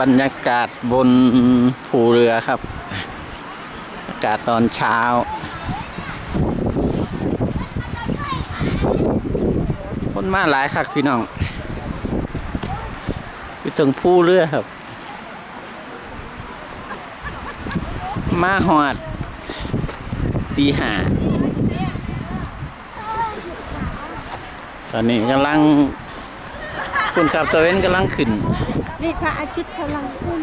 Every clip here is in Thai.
บรรยากาศบนภูเรือครับ อากาศตอนเช้า คนมาหลายคักพี่น้องอยู่ถึงภูเรือครับ มาหอดตีหาตอนนี้กำลัง คุณครับตัวเว้นกำลังขึ้น นี่พระอาทิตย์กำลังขึ้น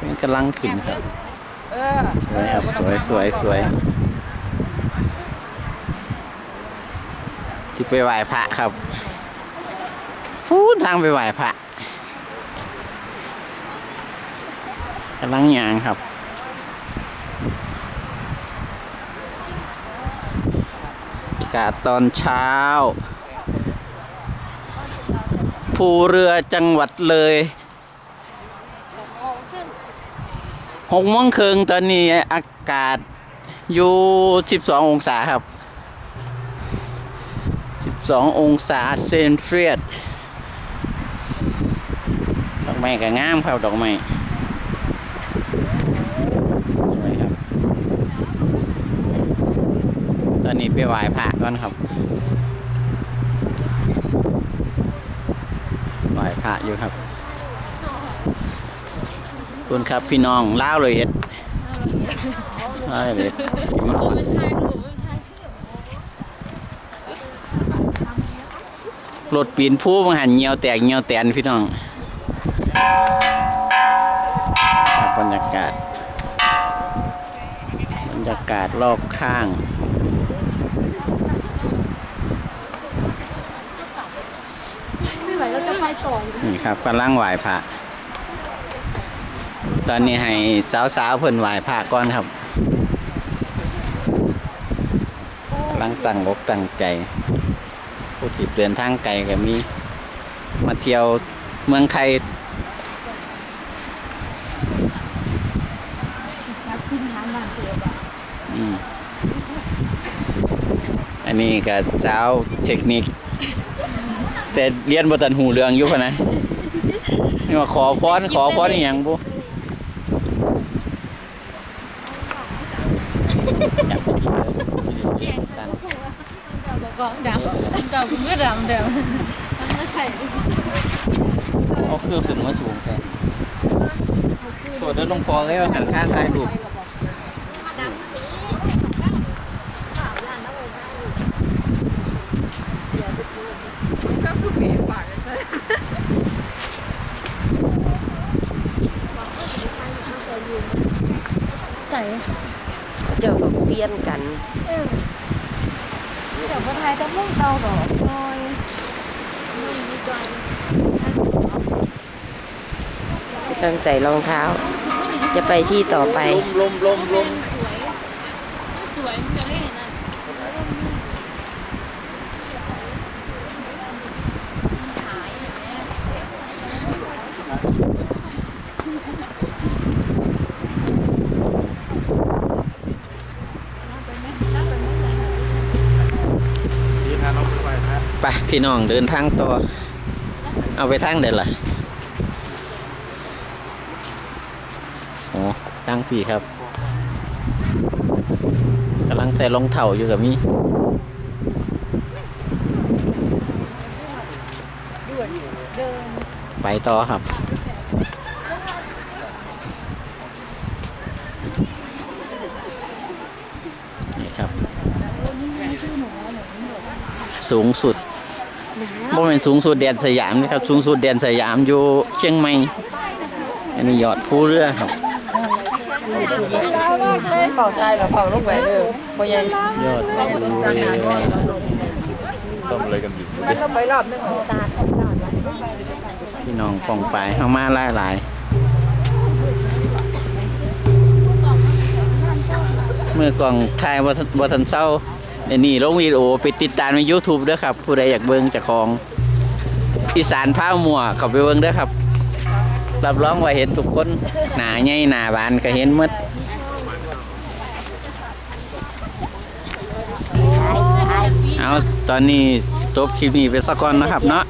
เว้นกำลังขึ้นครับเออสวยครับสวยสวยสวยที่ไปไหว้พระครับพูดทางไปไหว้พระกำลังยางครับอากาศตอนเช้า ภูเรือจังหวัดเลยหกโมงครึ่งตอนนี้อากาศอยู่12องศาครับ12องศาเซนเซียสดอกไม้ก็งามครับดอกไม้สวยครับ ตอนนี้ไปไหว้พระก่อนครับ ไหว้พระอยู่ครับคุณครับพี่น้องเล่าวเลยเอ็ดล่าวเลยเอ็ดสิมาวัดรถปีนผู้มังหันเงียวแตกเงียวแตนพี่น้องบรรยากาศ บรรยากาศรอบข้าง ไม่ไหวเราจะไป ต่ออยู่นี่ครับกำลังไหว้พระตอนนี้ให้สาวๆเพิ่นไหว้พระก่อนครับกำลังตั้งอกตั้งใจ ผู้จิตเดินทางไกลก็มี มาเที่ยวเมืองไทยขึ้นทางบ้านเสืออืมอันนี้ก็เจ้าเทคนิค แต่เรียนบ่ทันหูเรื่องอยู่พะนะนี่ว่าขอพรขอพรอีหยังบ่อยากกินเลยสั่นเจ้าก็กองดำเจ้าก็มืดดำเดี๋ยวมันไม่ใช่เอาเครื่องขึ้นมาสูงแค่สวดเดินลงปอเลยว่าหันข้างถ่ายรูป ก็คือเปลี่ยนปากเลย ใจ เจ้าก็เปลี่ยนกัน เออเดี๋ยวพอไทยจะมุ่งเตาดอกลอยต้องใส่รองเท้า จะไปที่ต่อไป ลมลมลมส พี่น้องเดินทางต่อ เอาไปทางเดินล่ะโอ้ทางพี่ครับกำลังใส่รองเท้าอยู่กับมีไปต่อครับนี่ครับ สูงสุด บ่เป็นสูงสุดแดนสยามนะครับ สูงสุดแดนสยามอยู่เชียงใหม่อันนี้ยอดภูเรือครับเป่าใช่หรอเป่าลูกไปเลยพอยังยอดภูเรือทำอะไรกันอยู่มันต้องไปรอบนึงตาพี่น้องปองไปเข้ามาหลายหลายเมื่อกล่องถ่ายวัฒวันเศร้าในนี่ลงวิดีโอไปติดตามใน YouTube ด้วยครับ ผู้ใดอยากเบิ่งจากของ อีสานผ้ามัวเข้าไปเบิ่งเด้วยครับ รับรองว่าเห็นทุกคนหนาใหญ่หนาบานก็เห็นหมดเอาตอนนี้จบคลิปนี้ไปสักก่อนนะครับเนาะ